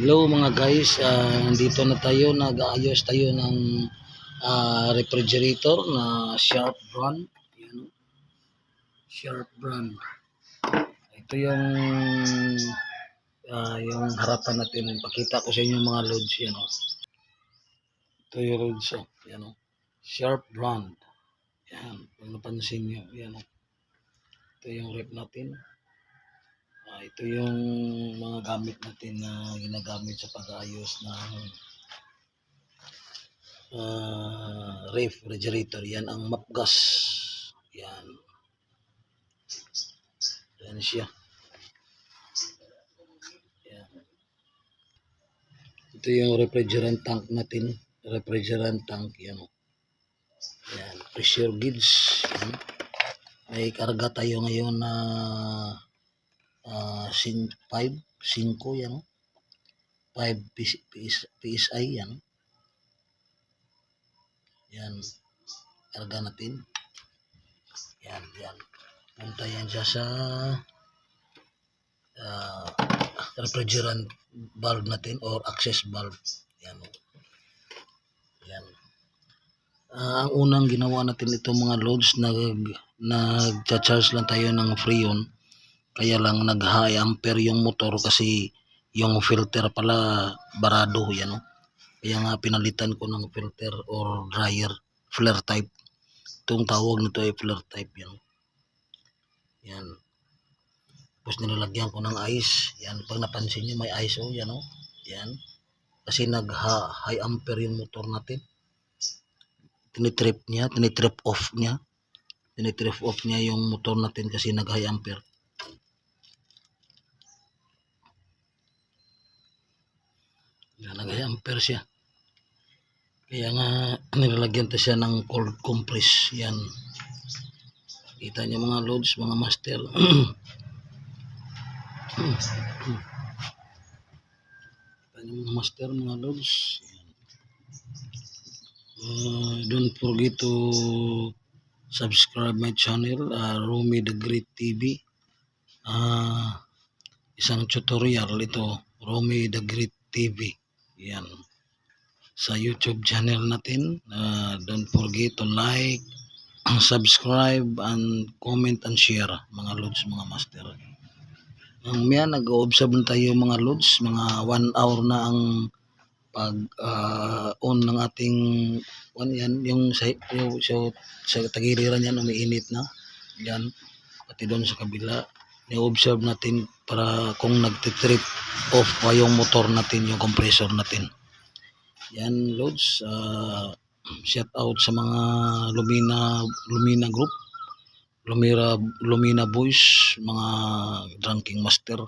hello mga guys, Ah, nandito na tayo, nag-aayos tayo ng ah, refrigerator na Sharp brand. Yan. Sharp brand. Ito yung ah, yung harapan natin. Pakita ko sa inyo mga loads yan. Oh. Ito yung loads. Oh. Yan, oh. Sharp brand. Yan. Kung napansin nyo. Yan. Oh. Ito yung rep natin. Ah, ito yung mga gamit natin na ginagamit sa pag-aayos ng ah, refrigerator. Yan ang mapgas. Yan. Yan siya. Yan. Ito yung refrigerant tank natin. Refrigerant tank. Yan. Yan. Pressure gauge. Yan. May karga tayo ngayon na ah sin 5, 5 yan. oh. 5 PS, PS, PSI yan. Yan. Karga natin. Yan, yan. Punta yan siya sa ah, refrigerant valve natin or access valve. Yan. Yan. Ah, ang unang ginawa natin ito mga loads nag nagcha-charge lang tayo ng freon kaya lang nag high ampere yung motor kasi yung filter pala barado yan oh. kaya nga pinalitan ko ng filter or dryer flare type. Itong tawag nito ay flare type yan. Yan. Tapos nilalagyan ko ng ice. Yan pag napansin nyo may ice oh yan oh yan. Kasi nag high ampere yung motor natin. Tinitrip niya tinitrip off niya. Tinitrip off niya yung motor natin kasi nag high ampere Yan, nag-ampere siya. Kaya nga, nilalagyan ta siya ng cold compress. Yan. Kita niyo mga loads, mga master. Kita niyo mga master, mga loads. Uh, don't forget to subscribe my channel, uh, Romy the Great TV. Ah, isang tutorial ito, Romy the Great TV. Yan. Sa YouTube channel natin. Uh, don't forget to like, subscribe, and comment and share mga lods, mga master. Ang miya, nag-observe na tayo mga lods. Mga one hour na ang pag ah, on ng ating one yan yung sa yung, so, sa tagiliran yan umiinit na yan pati doon sa kabila ni-observe natin para kung nagtitrip off pa yung motor natin, yung compressor natin. Yan, loads. Uh, shout out sa mga Lumina Lumina group, Lumira Lumina boys, mga drinking master.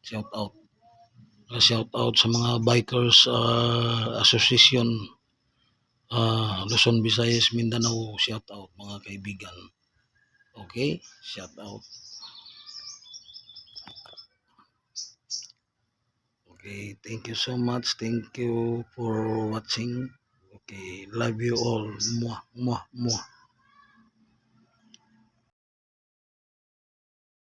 Shout out. Uh, shout out sa mga bikers uh, association uh, Luzon, Visayas, Mindanao. Shout out mga kaibigan. Okay? Shout out. Okay, thank you so much. Thank you for watching. Okay, love you all. Mwah, mwah, mwah.